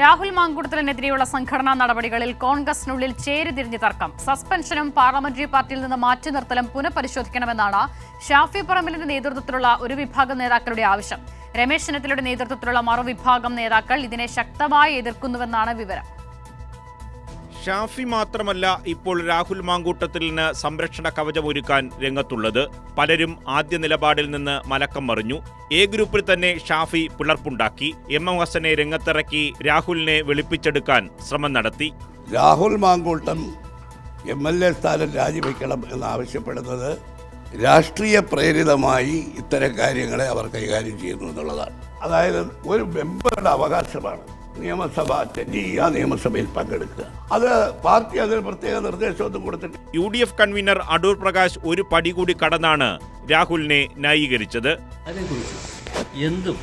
രാഹുൽ മാങ്കുടത്തിനെതിരെയുള്ള സംഘടനാ നടപടികളിൽ കോൺഗ്രസിനുള്ളിൽ ചേരുതിരിഞ്ഞ് തർക്കം. സസ്പെൻഷനും പാർലമെന്ററി പാർട്ടിയിൽ നിന്ന് മാറ്റി നിർത്തലും പുനഃപരിശോധിക്കണമെന്നാണ് ഷാഫി പറമ്പിലിന്റെ നേതൃത്വത്തിലുള്ള ഒരു വിഭാഗം നേതാക്കളുടെ ആവശ്യം. രമേശ് ചെന്നിത്തലയുടെ നേതൃത്വത്തിലുള്ള മറുവിഭാഗം നേതാക്കൾ ഇതിനെ ശക്തമായി എതിർക്കുന്നുവെന്നാണ് വിവരം. ഷാഫി മാത്രമല്ല ഇപ്പോൾ രാഹുൽ മാങ്കൂട്ടത്തിലിന് സംരക്ഷണ കവചമൊരുക്കാൻ രംഗത്തുള്ളത്. പലരും ആദ്യ നിലപാടിൽ നിന്ന് മലക്കം മറിഞ്ഞു. എ ഗ്രൂപ്പിൽ തന്നെ ഷാഫി പിളർപ്പുണ്ടാക്കി. എം എം ഹസനെ രംഗത്തിറക്കി രാഹുലിനെ വെളുപ്പിച്ചെടുക്കാൻ ശ്രമം നടത്തി. Rahul Mankoottam M L A സ്ഥാനം രാജിവെക്കണം എന്നാവശ്യപ്പെടുന്നത് രാഷ്ട്രീയ പ്രേരിതമായി ഇത്തരം കാര്യങ്ങളെ അവർ കൈകാര്യം ചെയ്യുന്നു എന്നുള്ളതാണ്. അതായത് ഒരു മെമ്പറുടെ അവകാശമാണ്. നിയമസഭ അറ്റൻഡ് ചെയ്യുക നിയമസഭയിൽ പങ്കെടുക്കുക. അത് പാർട്ടി അതിന് പ്രത്യേക നിർദ്ദേശമൊന്നും കൊടുത്തിട്ട് U D F convener Adoor Prakash ഒരു പടി കൂടി കടന്നാണ് രാഹുലിനെ ന്യായീകരിച്ചത്. അതിനെക്കുറിച്ച് എന്തും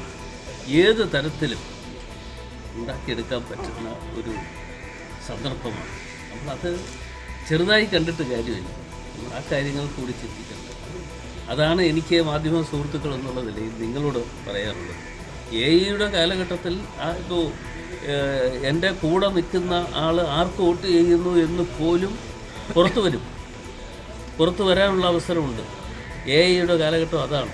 ഏത് തരത്തിലും ഉണ്ടാക്കിയെടുക്കാൻ പറ്റുന്ന ഒരു സന്ദർഭമാണ്. നമ്മളത് ചെറുതായി കണ്ടിട്ട് കാര്യമില്ല. നമ്മൾ ആ കാര്യങ്ങൾ കൂടി ചിന്തിക്കേണ്ടത്. അതാണ് എനിക്ക് മാധ്യമ സുഹൃത്തുക്കൾ എന്നുള്ള നിലയിൽ നിങ്ങളോട് പറയാനുള്ളത്. എ ഐയുടെ കാലഘട്ടത്തിൽ ആ ഇപ്പോൾ എന്റെ കൂടെ നിൽക്കുന്ന ആൾ ആർക്ക് വോട്ട് ചെയ്യുന്നു എന്ന് പോലും പുറത്തു വരും. പുറത്തു വരാനുള്ള അവസരമുണ്ട്. എ ഐയുടെ കാലഘട്ടം അതാണ്.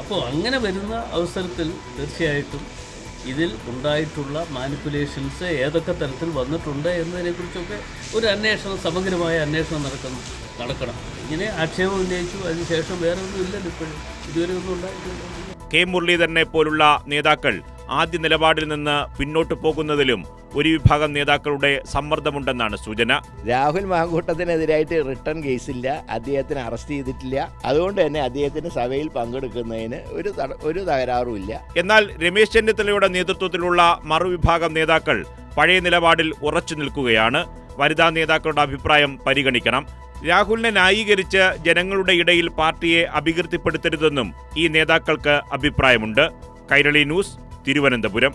അപ്പോൾ അങ്ങനെ വരുന്ന അവസരത്തിൽ തീർച്ചയായിട്ടും ഇതിൽ ഉണ്ടായിട്ടുള്ള മാനിപ്പുലേഷൻസ് ഏതൊക്കെ തരത്തിൽ വന്നിട്ടുണ്ട് എന്നതിനെക്കുറിച്ചൊക്കെ ഒരു അന്വേഷണം സമഗ്രമായ അന്വേഷണം നടക്കുന്നു നടക്കണം. ഇങ്ങനെ ആക്ഷേപം ഉന്നയിച്ചു. അതിനുശേഷം വേറെ ഒന്നും ഇല്ലല്ലോ ഇപ്പോഴും. ഇതുവരെ ഒന്നും ഉണ്ടായിട്ടില്ല. കെ മുരളീധരനെ പോലുള്ള നേതാക്കൾ ആദ്യ നിലപാടിൽ നിന്ന് പിന്നോട്ട് പോകുന്നതിലും ഒരു വിഭാഗം നേതാക്കളുടെ സമ്മർദ്ദമുണ്ടെന്നാണ് സൂചന. രാഹുൽ മാങ്കൂട്ടത്തിനെതിരായിട്ട് റിട്ടേൺ കേസില്ല അദ്ദേഹത്തിന് അറസ്റ്റ് ചെയ്തിട്ടില്ല. അതുകൊണ്ട് തന്നെ അദ്ദേഹത്തിന് സഭയിൽ പങ്കെടുക്കുന്നതിന് ഒരു ഒരു തകരാറുമില്ല എന്നാൽ രമേശ് ചെന്നിത്തലയുടെ നേതൃത്വത്തിലുള്ള മറുവിഭാഗം നേതാക്കൾ പഴയ നിലപാടിൽ ഉറച്ചു നിൽക്കുകയാണ്. വനിതാ നേതാക്കളുടെ അഭിപ്രായം പരിഗണിക്കണം. രാഹുലിനെ ന്യായീകരിച്ച് ജനങ്ങളുടെ ഇടയിൽ പാർട്ടിയെ അപകീർത്തിപ്പെടുത്തരുതെന്നും ഈ നേതാക്കൾക്ക് അഭിപ്രായമുണ്ട്. കൈരളി ന്യൂസ് തിരുവനന്തപുരം.